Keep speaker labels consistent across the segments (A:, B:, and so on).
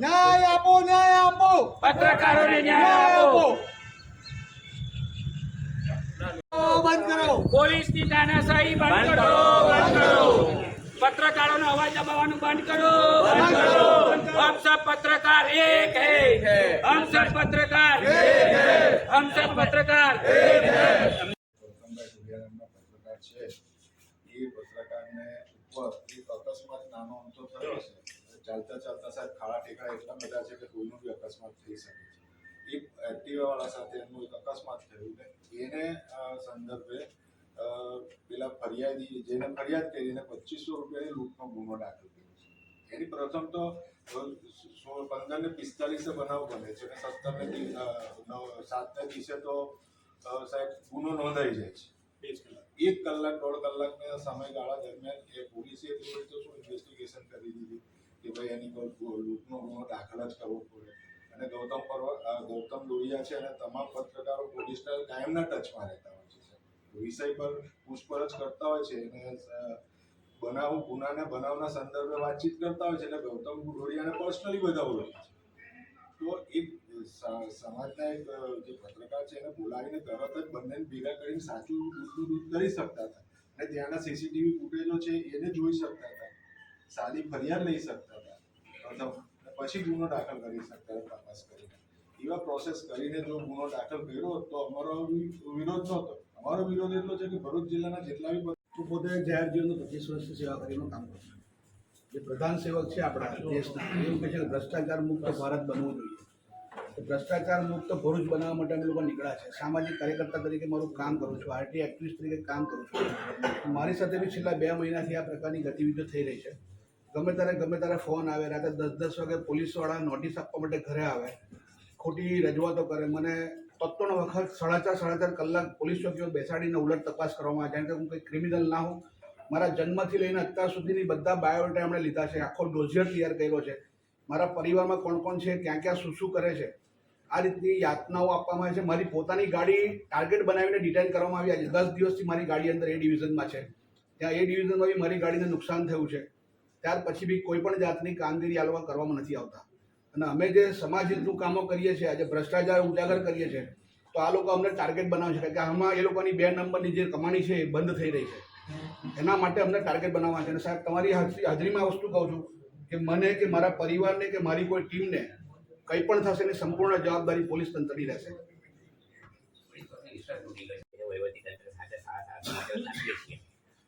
A: ન્યાય આપો ન્યાય આપો
B: પત્રકારોને ન્યાય આપો
A: બંધ કરો
B: પોલીસની બંધ કરો. બંધ કરો. પત્રકારોનો અવાજ દબાવવાનું બંધ કરો બંધ કરો हम सब पत्रकार एक है हम सब પત્રકાર हम सब પત્રકાર
C: ગૌતમભાઈ ટુડિયાના પત્રકાર છે એ પત્રકારને ઉપર એક અકસ્માત નાનો અમથો થયો છે ચાલતા ચાલતા સાહેબ ખાડા ટેકરા એટલા બધા છે કે કોઈનો બી અકસ્માત થઈ શકે છે એક એક્ટિવાવાળા સાથે એનું એક અકસ્માત થયું ને એને અ, સંદર્ભે અ, પેલા ફરિયાદી જેને ફરિયાદ કરી એને પચીસો રૂપિયાની લૂંટનો ગુનો દાખલ કર્યો છે. એની પ્રથમ તો સોળ પંદર ને પિસ્તાલીસે બનાવ બને છે અને સત્તર ને સાતને દિવસે તો સાહેબ ગુનો નોંધાઈ જાય છે. એક કલાક. દોઢ કલાકના સમયગાળા દરમિયાન એ પોલીસે એટલી તો શું ઇન્વેસ્ટિગેશન કરી દીધી કે ભાઈ એની પર લૂંટનો ગુનો દાખલ જ કરવો પડે. અને ગૌતમ પર્વ ગૌતમ લોહિયા છે અને તમામ પત્રકારો પોલીસના કાયમના ટચમાં રહેતા. વિષય પર પૂછપરછ કરતા હોય છે અને બનાવ, ગુનાના બનાવના સંદર્ભે વાતચીત કરતા હોય છે એટલે ગૌતમ ગુરોડિયાને પર્સનલી બધા ઓળખે છે. તો એક સમાજના એક જે પત્રકાર છે એને બોલાવીને તરત જ બંનેને ભેગા કરીને સાચું દૂધનું દૂધ કરી શકતા હતા. અને ત્યાંના સીસીટીવી ફૂટેજો છે એને જોઈ શકતા હતા. સાદી ફરિયાદ લઈ શકતા હતા. પછી ગુનો દાખલ કરી શકતા હતા તપાસ કરીને. એવા પ્રોસેસ કરીને જો ગુનો દાખલ કર્યો તો અમારો વિરોધ નહોતો. અમારો વિરોધ એટલો છે કે ભરૂચ જિલ્લાના જેટલા બી
D: હું પોતે જાહેર જીવનનું પચીસ વર્ષથી સેવા કરીને કામ કરું છું જે પ્રધાન સેવક છે આપણા દેશના, એવું કહે છે કે ભ્રષ્ટાચાર મુક્ત ભારત બનવું જોઈએ. તો ભ્રષ્ટાચાર મુક્ત ભરૂચ બનાવવા માટે અમે લોકો નીકળ્યા છે. સામાજિક કાર્યકર્તા તરીકે મારું કામ કરું છું, આરટી એક્ટિવિસ્ટ તરીકે કામ કરું છું. મારી સાથે બી છેલ્લા બે મહિનાથી આ પ્રકારની ગતિવિધિઓ થઈ રહી છે. ગમે ત્યારે ગમે ત્યારે ફોન આવે, રાતે દસ દસ વાગે પોલીસવાળા નોટિસ આપવા માટે ઘરે આવે, ખોટી રજૂઆતો કરે, મને તત્વનો વખત સાડા ચાર સાડા ચાર કલાક પોલીસ ચોકીઓ બેસાડીને ઉલટ તપાસ કરવામાં આવે. જાણે કે હું કોઈ ક્રિમિનલ ના હોઉં. મારા જન્મથી લઈને અત્યાર સુધીની બધા બાયોડેટા એમણે લીધા છે. આખો ડોઝિયર તૈયાર કર્યો છે. મારા પરિવારમાં કોણ કોણ છે, ક્યાં ક્યાં શું શું કરે છે? આ રીતની યાતનાઓ આપવામાં આવે છે. મારી પોતાની ગાડી ટાર્ગેટ બનાવીને ડિટેન કરવામાં આવી. આજે દસ દિવસથી મારી ગાડી અંદર એ ડિવિઝનમાં છે. ત્યાં એ ડિવિઝનમાં બી મારી ગાડીને નુકસાન થયું છે. ત્યાર પછી બી કોઈ પણ જાતની કામગીરી આ લોકો કરવામાં નથી આવતા. અને અમે જે સમાજ હિતનું કામો કરીએ છીએ, આજે ભ્રષ્ટાચાર ઉજાગર કરીએ છીએ, તો આ લોકો અમને ટાર્ગેટ બનાવે છે કે આમાં એ લોકોની બે નંબરની જે કમાણી છે એ બંધ થઈ રહી છે. એના માટે અમને ટાર્ગેટ બનાવવા છે અને સાહેબ, તમારી હાજરી- હાજરીમાં વસ્તુ કહું છું કે મને કે મારા પરિવારને કે મારી કોઈ ટીમને કંઈ પણ થશે એની સંપૂર્ણ જવાબદારી પોલીસ તંત્રની રહેશે.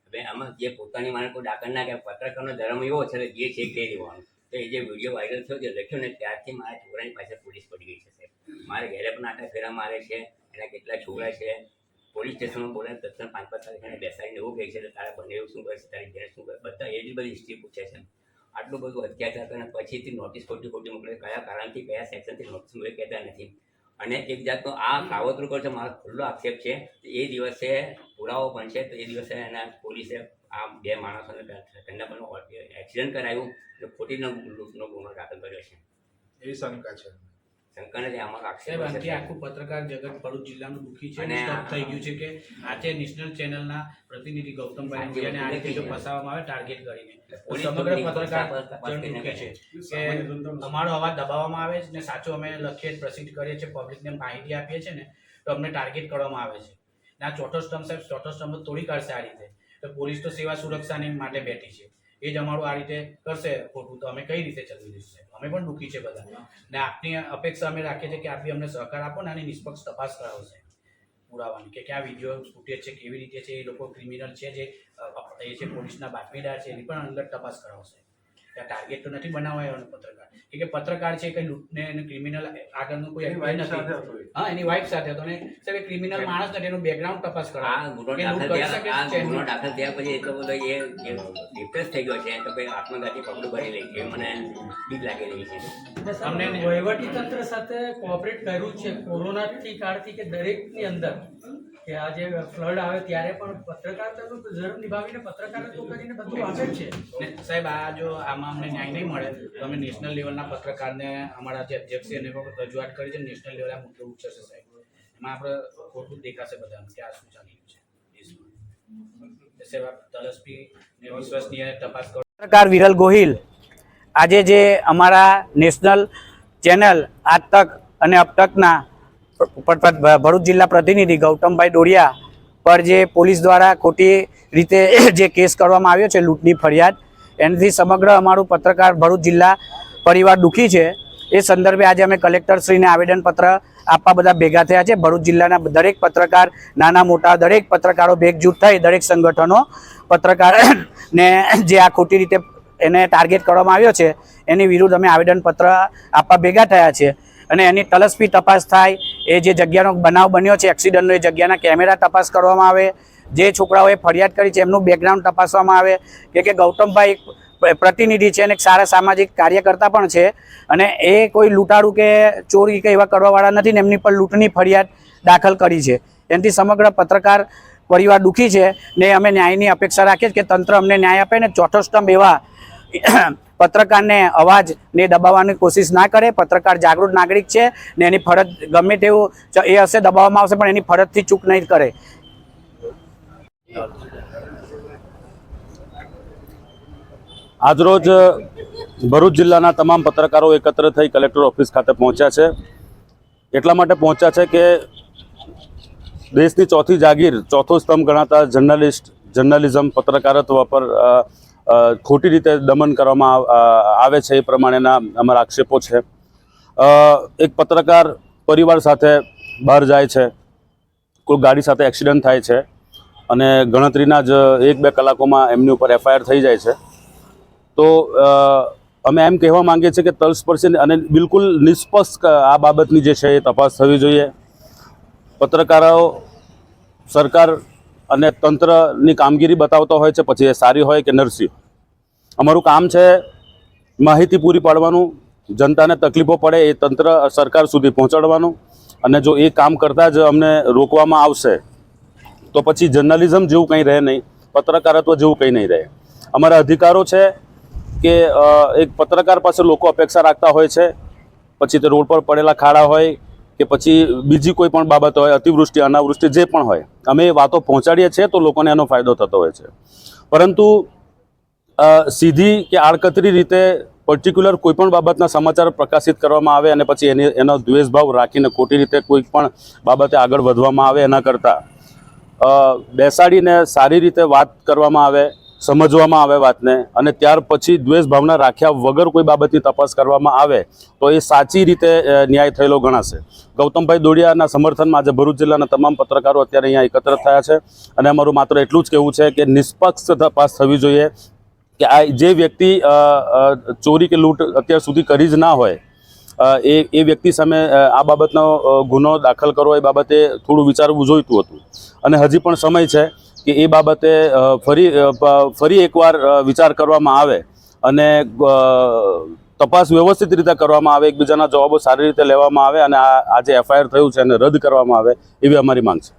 E: હવે આમાં જે પોતાની માણસો દાખલ ના કે પત્રકારનો ધર્મ એવો છે જે છે તે લેવાનું તો એ જે વીડિયો વાયરલ થયો જે લખ્યો ને ત્યારથી મારા છોકરાની પાસે પોલીસ પડી ગઈ છે, સાહેબ. મારે ઘરે પણ આટા ફેરા મારે છે, એના કેટલા છોકરા છે. પોલીસ સ્ટેશનમાં બોલાવીને તત્ણ પાંચ પાંચ તારીખને બેસાડીને એવું કહે છે કે તારા બને એવું શું કરશે તારી ઘેર શું કરે બધા એટલી બધી હિસ્ટ્રી પૂછે છે. આટલું બધું અત્યાચાર કરે પછીથી નોટિસ ખોટી ખોટી મોકલે, કયા કારણથી, કયા સેક્શનથી નોટિસ મોકલે કહેતા નથી. અને એક જાતનો આ કાવતરું કરશે મારો ખુલ્લો આક્ષેપ છે એ દિવસે પુરાવો પણ છે, તો એ દિવસે એના પોલીસે આ બે માણસોને તેમના પર એક્સિડન્ટ કરાવ્યું અને ખોટીનો લૂંટનો ગુનો દાખલ કર્યો છે.
C: એવી શંકા છે.
E: આક્ષેપ
F: આખું પત્રકાર જગત ભરૂચ જિલ્લાનું દુઃખી છે
E: અને
F: થઈ ગયું છે કે આજે નેશનલ ચેનલના પ્રતિનિધિ ગૌતમભાઈ ભુરિયાને આ રીતે જો ફસાવવામાં આવે ટાર્ગેટ કરીને. સમગ્ર પત્રકાર દુઃખે છે કે અમારો અવાજ દબાવવામાં આવે છે ને સાચો અમે લખીએ પ્રસિદ્ધ કરીએ છીએ પબ્લિકને માહિતી આપીએ છીએ ને તો અમને ટાર્ગેટ કરવામાં આવે છે. ના આ ચોથો સ્તંભ સાહેબ ચોથો સ્તંભ તોડી કાઢશે આ રીતે. તો પોલીસ તો સેવા સુરક્ષાની માટે બેઠી છે. એ જ અમારું આ રીતે કરશે ખોટું તો અમે કઈ રીતે ચલાવી દઈશું અમે પણ દુઃખી છે બધા. ને આપની અપેક્ષા અમે રાખીએ છીએ કે આપી અમને સહકાર આપો ને આની નિષ્પક્ષ તપાસ કરાવશે પુરાવાની. કે ક્યાં વીડિયો ફૂટેજ છે, કેવી રીતે છે, એ લોકો ક્રિમિનલ છે જે એ છે પોલીસના બાતમીદાર છે, એની પણ અંદર તપાસ કરાવશે ટાર્ગેટ તો નથી બનાવાયો પત્રકાર. કે કે પત્રકાર છે કે લૂંટને અને ક્રિમિનલ આગળનું કોઈ એફઆઈઆર નથી. હા એની વાઇફ સાથે હતો ને સર એ ક્રિમિનલ માણસ નથી એનું બેકગ્રાઉન્ડ તપાસ
E: આ
F: કરાવે
E: ગુનો દાખલ થયા આ ગુનો દાખલ થયા પછી એટલો બધો એ ડિપ્રેસ થઈ ગયો છે તો કઈ આત્મઘાતી પગલું ભરી લઈ છે. મને બીક લાગી રહી છે.
F: અમને
G: વહીવટી તંત્ર સાથે કોઓપરેટ કર્યું છે કોરોનાથી કાળથી કે દરેકની અંદર. કે આ જે ફ્લડ આવે ત્યારે પણ પત્રકારતાનું તો જરૂર નિભાવીને પત્રકારત્વ કરીને બધું આવે જ છે.
H: ને સાહેબ આ જો આમાં અમને ન્યાય નહીં મળે તો અમે નેશનલ લેવલના પત્રકારને અમારા જે અધ્યક્ષ છે એને પણ રજૂઆત કરી છે નેશનલ લેવલે આ મુદ્દો ઉઠશે સાહેબ. એમાં આપણે ખોટું દેખાશે બધાને કે આ શું ચાલી રહ્યું છે દેશમાં. સાહેબ આપ તલસ્પી ને વિશ્વસનીય તપાસ કરો.
F: પત્રકાર વિરલ ગોહિલ આજે જે અમારા નેશનલ ચેનલ આજ તક અને અબ તકના ભરૂચ જિલ્લા પ્રતિનિધિ ગૌતમભાઈ ડોડિયા પર જે પોલીસ દ્વારા ખોટી રીતે જે કેસ કરવામાં આવ્યો છે લૂંટની ફરિયાદ, એનાથી સમગ્ર અમારું પત્રકાર ભરૂચ જિલ્લા પરિવાર દુઃખી છે. એ સંદર્ભે આજે અમે કલેક્ટરશ્રીને આવેદનપત્ર આપવા બધા ભેગા થયા છે. ભરૂચ જિલ્લાના દરેક પત્રકાર, નાના મોટા દરેક પત્રકારો ભેગજૂટ થઈ દરેક સંગઠનો પત્રકારને જે આ ખોટી રીતે એને ટાર્ગેટ કરવામાં આવ્યો છે, એની વિરુદ્ધ અમે આવેદનપત્ર આપવા ભેગા થયા છે. અને એની તલસ્પી તપાસ થાય એ જે જગ્યાનો બનાવ બન્યો છે એક્સિડન્ટનો એ જગ્યાના કેમેરા તપાસ કરવામાં આવે. જે છોકરાઓએ ફરિયાદ કરી છે, એમનું બેકગ્રાઉન્ડ તપાસવામાં આવે. કે કે ગૌતમભાઈ પ્રતિનિધિ છે અને એક સારા સામાજિક કાર્યકર્તા પણ છે. અને એ કોઈ લૂંટાડું કે ચોરી કે એવા કરવાવાળા નથી ને એમની પર લૂંટની ફરિયાદ દાખલ કરી છે. એનાથી સમગ્ર પત્રકાર પરિવાર દુઃખી છે ને અમે ન્યાયની અપેક્ષા રાખીએ કે તંત્ર અમને ન્યાય આપે ને ચોથો સ્તંભ એવા પત્રકારને અવાજને દબાવવાની કોશિશ ના કરે. પત્રકાર જાગૃત નાગરિક છે ને એની ફરજ ગમે તેવું એ હશે દબાવવામાં આવશે, પણ એની ફરજથી ચૂક નહીં કરે.
I: આજરોજ ભરૂચ જિલ્લાના તમામ પત્રકારો એકત્ર થઈ કલેક્ટર ઓફિસ ખાતે પહોંચ્યા છે. એટલા માટે પહોંચ્યા છે કે દેશની ચોથી જાગીર, ચોથો સ્તંભ ગણાતા જર્નલિસ્ટ, જર્નલિઝમ, પત્રકારત્વ પર ખોટી રીતે દમન કરવામાં આવે છે એ પ્રમાણેના અમારા આક્ષેપો છે. એક પત્રકાર પરિવાર સાથે બહાર જાય છે. કોઈ ગાડી સાથે એક્સિડન્ટ થાય છે અને ગણતરીના જ એક બે કલાકોમાં એમની ઉપર એફઆઈઆર થઈ જાય છે. તો અમે એમ કહેવા માંગીએ છીએ કે તલસ્પર્શી અને બિલકુલ નિષ્પક્ષ આ બાબતની જે છે એ તપાસ થવી જોઈએ. પત્રકારો, સરકાર અને તંત્રની કામગીરી બતાવતો હોય છે, પછી એ સારી હોય કે નરસી અમારું કામ છે માહિતી પૂરી પાડવાનું, જનતાને તકલીફો પડે એ તંત્ર સરકાર સુધી પહોંચાડવાનું, અને જો એ કામ કરતાં જ અમને રોકવામાં આવશે, તો પછી જર્નલિઝમ જેવું કંઈ રહે નહીં, પત્રકારત્વ જેવું કંઈ નહીં રહે. અમારા અધિકારો છે કે એક પત્રકાર પાસે લોકો અપેક્ષા રાખતા હોય છે, પછી તે રોડ પર પડેલા ખાડા હોય કે પછી બીજી કોઈ પણ બાબત હોય, અતિવૃષ્ટિ, અનાવૃષ્ટિ, જે પણ હોય, અમે એ વાતો પહોંચાડીએ છીએ તો લોકોને એનો ફાયદો થતો હોય છે. પરંતુ સીધી કે આડકતરી રીતે પર્ટિક્યુલર કોઈ પણ બાબતના સમાચાર પ્રકાશિત કરવામાં આવે અને પછી એની, એનો દ્વેષભાવ રાખીને ખોટી રીતે કોઈ પણ બાબતે આગળ વધવામાં આવે એના કરતાં બેસાડીને સારી રીતે વાત કરવામાં આવે સમજવામાં આવે વાતને અને ત્યાર પછી દ્વેષ ભાવના રાખ્યા વગર કોઈ બાબતની તપાસ કરવામાં આવે તો એ સાચી રીતે ન્યાય થયેલો ગણાશે. ગૌતમભાઈ દોડિયાના સમર્થનમાં આજે ભરૂચ જિલ્લાના તમામ પત્રકારો અત્યારે અહીંયા એકત્ર થયા છે અને અમારું માત્ર એટલું જ કહેવું છે કે નિષ્પક્ષ તપાસ થવી જોઈએ કે આ જે વ્યક્તિ ચોરી કે લૂંટ અત્યાર સુધી કરી જ ના હોય એ એ વ્યક્તિ સામે આ બાબતનો ગુનો દાખલ કરવો એ બાબતે થોડું વિચારવું જોઈતું હતું. અને હજી પણ સમય છે કે એ બાબતે ફરી ફરી એકવાર વિચાર કરવામાં આવે અને તપાસ વ્યવસ્થિત રીતે કરવામાં આવે, એકબીજાના જવાબો સારી રીતે લેવામાં આવે અને આ આ જે એફઆઈઆર થયું છે એને રદ કરવામાં આવે એવી અમારી માંગ છે.